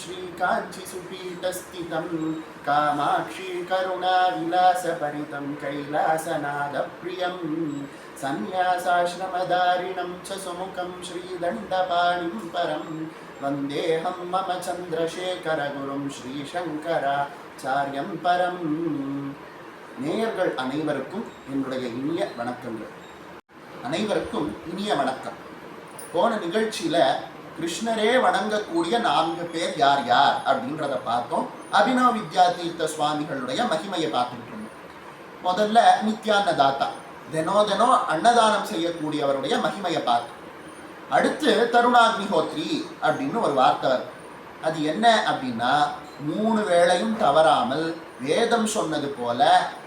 श्रीकाञ्चिसुपीठस्थितं कामाक्षी करुणाविलासपरितं कैलासनादप्रियं सन्न्यासाश्रमदारिणं च सुमुखं श्रीदण्डपाणिं परं वन्देऽहं मम चन्द्रशेखरगुरुं श्रीशङ्कराचार्यं परम् நேயர்கள் அனைவருக்கும் என்னுடைய இனிய வணக்கங்கள் அனைவருக்கும் இனிய வணக்கம் போன நிகழ்ச்சியில கிருஷ்ணரே வணங்கக்கூடிய நான்கு பேர் யார் யார் அப்படின்றத பார்த்தோம். அபினவ வித்யா தீர்த்த சுவாமிகளுடைய மகிமையை பார்த்துட்டு இருந்தோம். முதல்ல நித்யான்னதாத்தா தினோ தினம் அன்னதானம் செய்யக்கூடியவருடைய மகிமையை பார்த்தோம். அடுத்து தருணாக்னிஹோத்ரி அப்படின்னு ஒரு வார்த்தை வருது. அது என்ன அப்படின்னா மூணு வேளையும் தவறாமல் வேதம் சொன்னது போல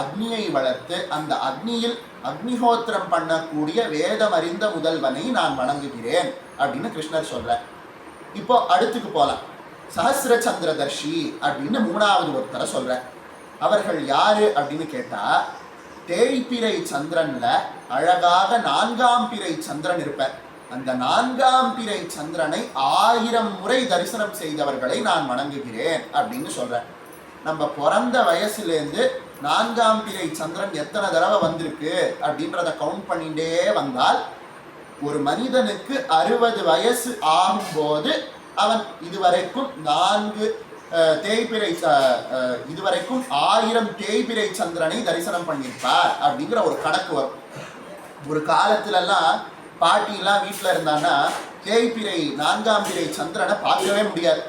அக்னியை வளர்த்து அந்த அக்னியில் அக்னிஹோத்திரம் பண்ணக்கூடிய வேதம் அறிந்த முதல்வனை நான் வணங்குகிறேன் அப்படின்னு கிருஷ்ணர் சொல்றார். இப்போ அடுத்துக்கு போலாம். சஹசிர சந்திரதர்ஷி அப்படின்னு மூணாவது ஒருத்தரை சொல்ற அவர்கள் யாரு அப்படின்னு கேட்டா தேய்பிறை சந்திரன்ல அழகாக நான்காம் பிறை சந்திரன் இருப்பார். அந்த நான்காம் பிறை சந்திரனை ஆயிரம் முறை தரிசனம் செய்தவர்களை நான் வணங்குகிறேன் அப்படின்னு சொல்றேன் நம்ம பிறந்த வயசுலேருந்து நான்காம் பிறை சந்திரன் எத்தனை தடவை வந்திருக்கு அப்படின்றத கவுண்ட் பண்ணிகிட்டே வந்தால் ஒரு மனிதனுக்கு அறுபது வயசு ஆகும்போது அவன் இதுவரைக்கும் நான்கு தேய்பிரை ச- அஹ், இதுவரைக்கும் ஆயிரம் தேய்பிரை சந்திரனை தரிசனம் பண்ணியிருப்பார் அப்படிங்கிற ஒரு கணக்கு வரும். ஒரு காலத்துலலாம் பாட்டிலாம் வீட்டில் இருந்தான்னா தேய்பிரை நான்காம் பிறை சந்திரனை பார்க்கவே முடியாது.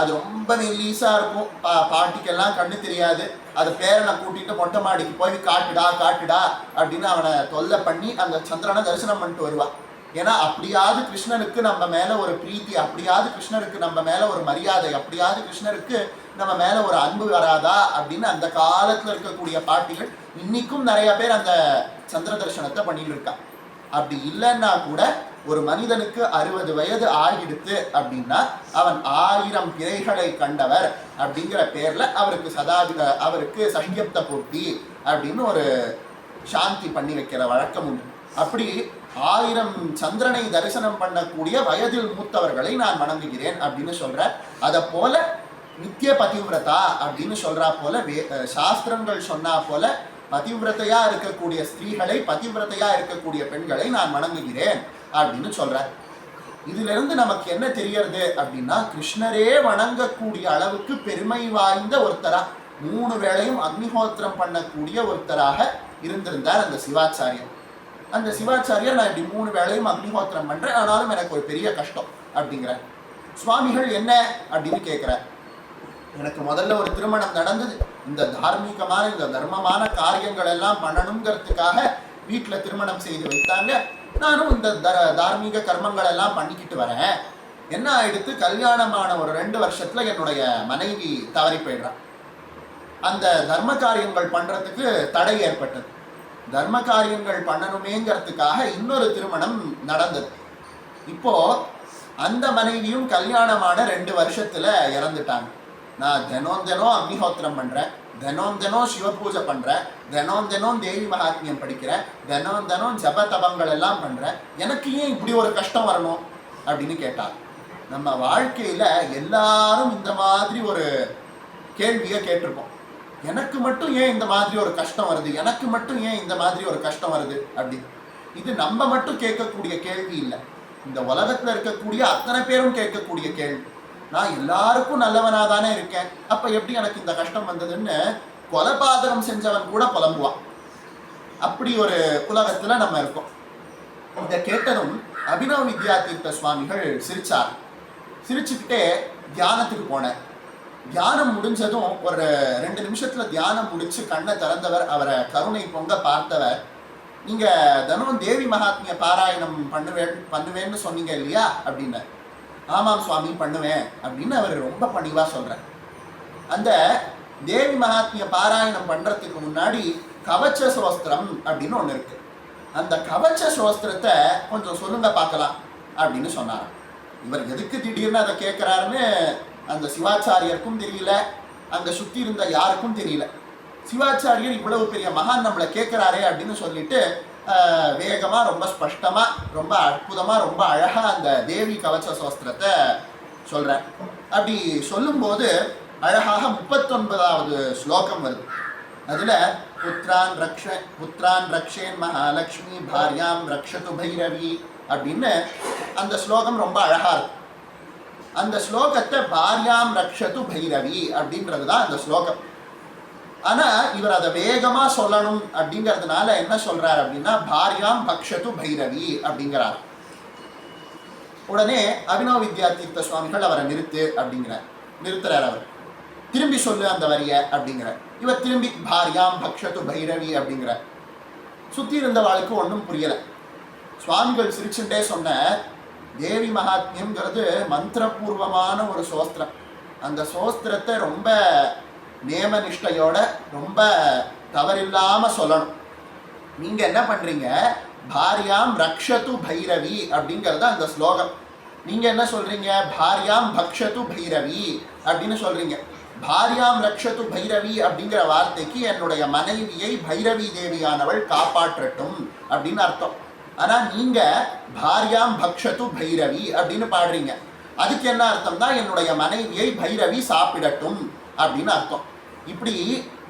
அது ரொம்ப மெல்லீஸாக இருக்கும். பா பாட்டிக்கெல்லாம் கண்ணு தெரியாது. அது பேரனை கூட்டிகிட்டு மொட்டை மாடிக்கு போய் காட்டுடா காட்டுடா அப்படின்னு அவனை தொல்லை பண்ணி அந்த சந்திரனை தரிசனம் பண்ணிட்டு வருவான் ஏன்னா அப்படியாவது கிருஷ்ணனுக்கு நம்ம மேலே ஒரு பிரீத்தி அப்படியாவது கிருஷ்ணருக்கு நம்ம மேலே ஒரு மரியாதை அப்படியாவது கிருஷ்ணருக்கு நம்ம மேலே ஒரு அன்பு வராதா அப்படின்னு அந்த காலத்தில் இருக்கக்கூடிய பாட்டிகள் இன்னைக்கும் நிறைய பேர் அந்த சந்திர தரிசனத்தை பண்ணிட்டு இருக்கா. அப்படி இல்லைன்னா கூட ஒரு மனிதனுக்கு அறுபது வயது ஆகிடுத்து அப்படின்னா அவன் ஆயிரம் பிறைகளை கண்டவர் அப்படிங்கிற பேர்ல அவருக்கு சதா அவருக்கு சஷ்யப்த பூர்த்தி அப்படின்னு ஒரு சாந்தி பண்ணி வைக்கிற வழக்கம் உண்டு. அப்படி ஆயிரம் சந்திரனை தரிசனம் பண்ணக்கூடிய வயதில் மூத்தவர்களை நான் வணங்குகிறேன் அப்படின்னு சொல்ற அதை போல நித்திய பதிவிரதா அப்படின்னு சொல்றா போல வே சாஸ்திரங்கள் சொன்னா போல பதிவிரதையா இருக்கக்கூடிய ஸ்திரீகளை பதிவிரதையா இருக்கக்கூடிய பெண்களை நான் வணங்குகிறேன். அப்படின்னு சொல்கிறார் இதிலிருந்து நமக்கு என்ன தெரியறது அப்படின்னா கிருஷ்ணரே வணங்கக்கூடிய அளவுக்கு பெருமை வாய்ந்த ஒருத்தரா மூணு வேளையும் அக்னிஹோத்திரம் பண்ணக்கூடிய ஒருத்தராக இருந்திருந்தார் அந்த சிவாச்சாரியர். அந்த சிவாச்சாரியர் நான் இப்படி மூணு வேளையும் அக்னிஹோத்திரம் பண்ணுறேன் ஆனாலும் எனக்கு ஒரு பெரிய கஷ்டம் அப்படிங்கிறார். சுவாமிகள் என்ன? அப்படின்னு கேட்குற எனக்கு முதல்ல ஒரு திருமணம் நடந்தது. இந்த தார்மீகமான இந்த தர்மமான காரியங்கள் எல்லாம் பண்ணணுங்கிறதுக்காக வீட்டில் திருமணம் செய்து வைத்தாங்க. நானும் இந்த த- தார்மீக கர்மங்கள் எல்லாம் பண்ணிக்கிட்டு வரேன். என்ன ஆயிடுத்து கல்யாணமான ஒரு ரெண்டு வருஷத்துல என்னுடைய மனைவி தவறி போயிடுறான் அந்த தர்ம காரியங்கள் பண்றதுக்கு தடை ஏற்பட்டது. தர்ம காரியங்கள் பண்ணணுமேங்கிறதுக்காக இன்னொரு திருமணம் நடந்தது. இப்போ அந்த மனைவியும் கல்யாணமான ரெண்டு வருஷத்துல இறந்துட்டாங்க. நான் தினம் தினம் அக்னிஹோத்திரம் பண்றேன். தினம் தினம் சிவபூஜை பண்றேன் தினம் தினம் தேவி மகாத்மியம் படிக்கிற தினம் தினம் ஜப தபங்கள் எல்லாம் பண்ணுற எனக்கு ஏன் இப்படி ஒரு கஷ்டம் வரணும் அப்படின்னு கேட்டார். நம்ம வாழ்க்கையில எல்லாரும் இந்த மாதிரி ஒரு கேள்வியை கேட்டிருப்போம். எனக்கு மட்டும் ஏன் இந்த மாதிரி ஒரு கஷ்டம் வருது? எனக்கு மட்டும் ஏன் இந்த மாதிரி ஒரு கஷ்டம் வருது? அப்படி. இது நம்ம மட்டும் கேட்கக்கூடிய கேள்வி இல்லை. இந்த உலகத்துல இருக்கக்கூடிய அத்தனை பேரும் கேட்கக்கூடிய கேள்வி. நான் எல்லாருக்கும் நல்லவனா தானே இருக்கேன். அப்ப எப்படி எனக்கு இந்த கஷ்டம் வந்ததுன்னு கொலபாதகம் செஞ்சவன் கூட புலம்புவான். அப்படி ஒரு உலகத்துல நம்ம இருக்கோம். இதை கேட்டதும் அபினவ வித்யா தீர்த்த சுவாமிகள் சிரிச்சார். சிரிச்சுக்கிட்டே தியானத்துக்கு போனேன் தியானம் முடிஞ்சதும் ஒரு ரெண்டு நிமிஷத்துல தியானம் முடிச்சு கண்ணை திறந்தவர் அவரை கருணை பொங்க பார்த்தவர். நீங்க தினம் தேவி மகாத்மிய பாராயணம் பண்ணுவேன் பண்ணுவேன்னு சொன்னீங்க இல்லையா? அப்படின்னு ஆமாம் சுவாமி பண்ணுவேன் அப்படின்னு அவர் ரொம்ப பணிவாக சொல்கிறார் அந்த தேவி மகாத்மிய பாராயணம் பண்ணுறதுக்கு முன்னாடி கவச்ச சோஸ்திரம் அப்படின்னு ஒன்று இருக்கு. அந்த கவச்ச சோஸ்திரத்தை கொஞ்சம் சொல்லுங்க பார்க்கலாம் அப்படின்னு சொன்னார். இவர் எதுக்கு திடீர்னு அதை கேட்குறாருன்னு அந்த சிவாச்சாரியருக்கும் தெரியல அங்கே சுற்றி இருந்த யாருக்கும் தெரியல. சிவாச்சாரியர் இவ்வளவு பெரிய மகான் நம்மளை கேட்குறாரே அப்படின்னு சொல்லிட்டு வேகமாக ரொம்ப ஸ்பஷ்டமாக ரொம்ப அற்புதமாக ரொம்ப அழகாக அந்த தேவி கவச்ச சோஸ்திரத்தை சொல்கிறேன் அப்படி சொல்லும்போது அழகாக முப்பத்தொன்பதாவது ஸ்லோகம் வருது. அதில் புத்ரான் ரக்ஷ புத்ரான் ரக்ஷேன் மகாலட்சுமி பாரியாம் ரக்ஷது பைரவி அப்படின்னு அந்த ஸ்லோகம் ரொம்ப அழகாக இருக்கும் அந்த ஸ்லோகத்தை பாரியாம் ரக்ஷது பைரவி அப்படின்றது தான் அந்த ஸ்லோகம். ஆனா இவர் அதை வேகமா சொல்லணும் அப்படிங்கிறதுனால என்ன சொல்றார் அப்படின்னா பாரியாம் பக்ஷத்து பைரவி அப்படிங்கிறார். உடனே அபினவ வித்யா தீர்த்த சுவாமிகள் அவரை நிறுத்து அப்படிங்கிறார். நிறுத்துறார் அவர். திரும்பி சொல்லு அந்த வரிய அப்படிங்கிறார். இவர் திரும்பி பாரியாம் பக்ஷத்து பைரவி அப்படிங்கிறார். சுத்தி இருந்தவாளுக்கு ஒன்றும் புரியல. சுவாமிகள் சிரிச்சுட்டே சொன்ன தேவி மகாத்மியம்ங்கிறது மந்திரபூர்வமான ஒரு சோஸ்திரம். அந்த சோஸ்திரத்தை ரொம்ப நேமநிஷ்டையோட ரொம்ப தவறில்லாமல் சொல்லணும். நீங்கள் என்ன பண்ணுறீங்க பாரியாம் ரக்ஷத்து பைரவி அப்படிங்கிறது அந்த ஸ்லோகம். நீங்கள் என்ன சொல்கிறீங்க பாரியாம் பக்ஷத்து பைரவி அப்படின்னு சொல்கிறீங்க பாரியாம் ரக்ஷத்து பைரவி அப்படிங்கிற வார்த்தைக்கு என்னுடைய மனைவியை பைரவி தேவியானவள் காப்பாற்றட்டும் அப்படின்னு அர்த்தம். ஆனால் நீங்கள் பாரியாம் பக்ஷத்து பைரவி அப்படின்னு பாடுறீங்க. அதுக்கு என்ன அர்த்தம்னா என்னுடைய மனைவியை பைரவி சாப்பிடட்டும். அப்படின்னு அர்த்தம். இப்படி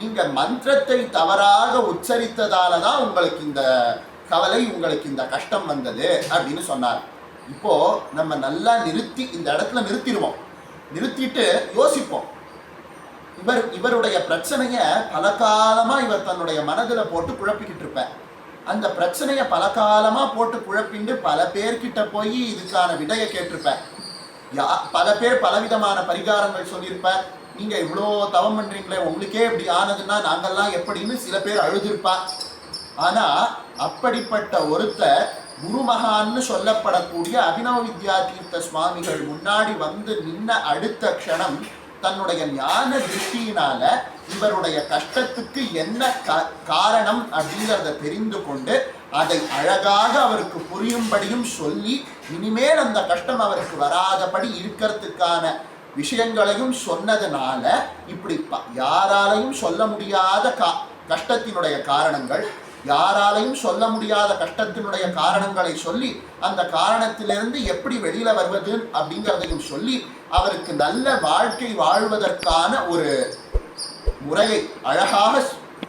நீங்க மந்திரத்தை தவறாக உச்சரித்ததால தான் உங்களுக்கு இந்த கவலை உங்களுக்கு இந்த கஷ்டம் வந்தது அப்படின்னு சொன்னார். இப்போ நம்ம நல்லா நிறுத்தி இந்த இடத்துல நிறுத்திடுவோம். நிறுத்திட்டு யோசிப்போம். இவர் இவருடைய பிரச்சனைய பல காலமா இவர் தன்னுடைய மனதில் போட்டு குழப்பிக்கிட்டு இருப்பார். அந்த பிரச்சனைய பல காலமா போட்டு குழப்பிண்டு பல பேர்கிட்ட போய் இதுக்கான விடையை கேட்டிருப்பார். யா பல பேர் பலவிதமான பரிகாரங்கள் சொல்லியிருப்பார். நீங்க இவ்வளோ தவம் பண்றீங்களே உங்களுக்கே இப்படி ஆனதுன்னா நாங்கெல்லாம் எப்படின்னு சில பேர் அழுதுருப்பா. ஆனா அப்படிப்பட்ட ஒருத்தர் குருமகான்னு சொல்லப்படக்கூடிய அபினவ வித்யா தீர்த்த சுவாமிகள் முன்னாடி வந்து நின்ன அடுத்த க்ஷணம் தன்னுடைய ஞான திருஷ்டியினால இவருடைய கஷ்டத்துக்கு என்ன காரணம் அப்படிங்கிறத தெரிந்து கொண்டு அதை அழகாக அவருக்கு புரியும்படியும் சொல்லி இனிமேல் அந்த கஷ்டம் அவருக்கு வராதபடி இருக்கிறதுக்கான விஷயங்களையும் சொன்னதுனால இப்படி யாராலையும் சொல்ல முடியாத கா கஷ்டத்தினுடைய காரணங்கள் யாராலையும் சொல்ல முடியாத கஷ்டத்தினுடைய காரணங்களை சொல்லி அந்த காரணத்திலிருந்து எப்படி வெளியில வருவது அப்படிங்கிறதையும் சொல்லி அவருக்கு நல்ல வாழ்க்கை வாழ்வதற்கான ஒரு முறையை அழகாக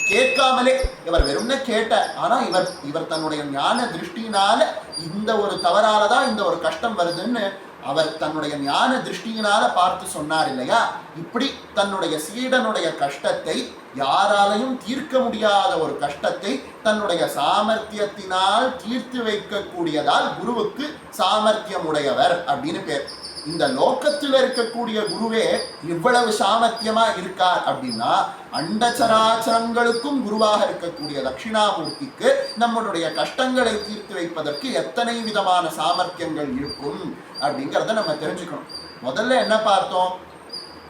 கேட்காமலே இவர் வெறும்னே கேட்ட ஆனா இவர் இவர் தன்னுடைய ஞான திருஷ்டினால இந்த ஒரு தவறால தான் இந்த ஒரு கஷ்டம் வருதுன்னு அவர் தன்னுடைய ஞான திருஷ்டியினால பார்த்து சொன்னார் இல்லையா? இப்படி தன்னுடைய சீடனுடைய கஷ்டத்தை யாராலையும் தீர்க்க முடியாத ஒரு கஷ்டத்தை தன்னுடைய சாமர்த்தியத்தினால் தீர்த்து வைக்கக்கூடியதால் குருவுக்கு சாமர்த்தியம் உடையவர் அப்படின்னு பேர். இந்த லோகத்தில் இருக்கக்கூடிய குருவே இவ்வளவு சாமர்த்தியமா இருக்கார் அப்படின்னா அண்டச்சராச்சரங்களுக்கும் குருவாக இருக்கக்கூடிய தட்சிணாமூர்த்திக்கு நம்மளுடைய கஷ்டங்களை தீர்த்து வைப்பதற்கு எத்தனை விதமான சாமர்த்தியங்கள் இருக்கும் அப்படிங்கிறத நம்ம தெரிஞ்சுக்கணும். முதல்ல என்ன பார்த்தோம்?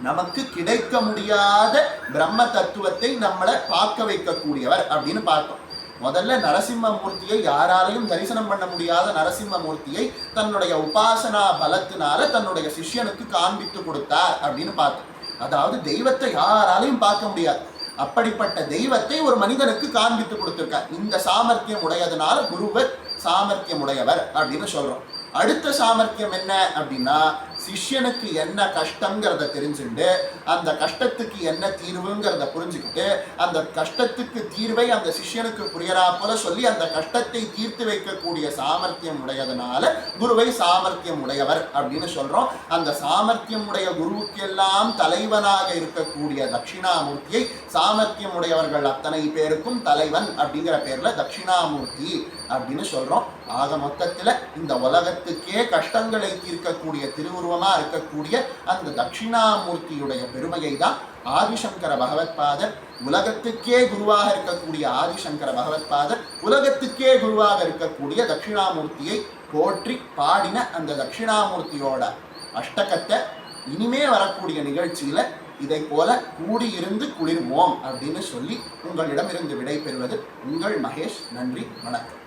நமக்கு கிடைக்க முடியாத பிரம்ம தத்துவத்தை நம்மளை பார்க்க வைக்கக்கூடியவர் அப்படின்னு பார்த்தோம். முதல்ல நரசிம்மமூர்த்தியை யாராலையும் தரிசனம் பண்ண முடியாத நரசிம்மமூர்த்தியை தன்னுடைய உபாசனா பலத்தினால தன்னுடைய சிஷ்யனுக்கு காண்பித்து கொடுத்தார் அப்படின்னு பார்த்தோம் அதாவது தெய்வத்தை யாராலையும் பார்க்க முடியாது. அப்படிப்பட்ட தெய்வத்தை ஒரு மனிதனுக்கு காண்பித்து கொடுத்திருக்கார். இந்த சாமர்த்தியம் உடையதுனால குருவர் சாமர்த்தியம் உடையவர் அப்படின்னு சொல்றோம். அடுத்த சாமர்த்தியம் என்ன அப்படின்னா சிஷ்யனுக்கு என்ன கஷ்டங்கிறத தெரிஞ்சுண்டு அந்த கஷ்டத்துக்கு என்ன தீர்வுங்கிறத புரிஞ்சுக்கிட்டு அந்த கஷ்டத்துக்கு தீர்வை அந்த சிஷ்யனுக்கு புரியறா போல சொல்லி அந்த கஷ்டத்தை தீர்த்து வைக்கக்கூடிய சாமர்த்தியம் உடையதுனால குருவை சாமர்த்தியம் உடையவர் அப்படின்னு சொல்றோம். அந்த சாமர்த்தியம் உடைய குருவுக்கெல்லாம் தலைவனாக இருக்கக்கூடிய தட்சிணாமூர்த்தியை சாமர்த்தியம் உடையவர்கள் அத்தனை பேருக்கும் தலைவன் அப்படிங்கிற பேர்ல தட்சிணாமூர்த்தி அப்படின்னு சொல்றோம். ஆக மொத்தத்துல இந்த உலகத்துக்கே கஷ்டங்களை தீர்க்கக்கூடிய திருவுருவம் இருக்கக்கூடிய அந்த தட்சிணாமூர்த்தியுடைய பெருமையை தான் ஆதிசங்கர பகவத்பாதர் உலகத்துக்கே குருவாக இருக்கக்கூடிய ஆதிசங்கர பகவத்பாதர் உலகத்துக்கே குருவாக இருக்கக்கூடிய தட்சிணாமூர்த்தியை போற்றி பாடின அந்த தட்சிணாமூர்த்தியோட அஷ்டகத்தை இனிமே வரக்கூடிய நிகழ்ச்சியில இதை போல கூடியிருந்து குளிர்வோம் அப்படின்னு சொல்லி உங்களிடமிருந்து விடை பெறுவது உங்கள் மகேஷ். நன்றி வணக்கம்.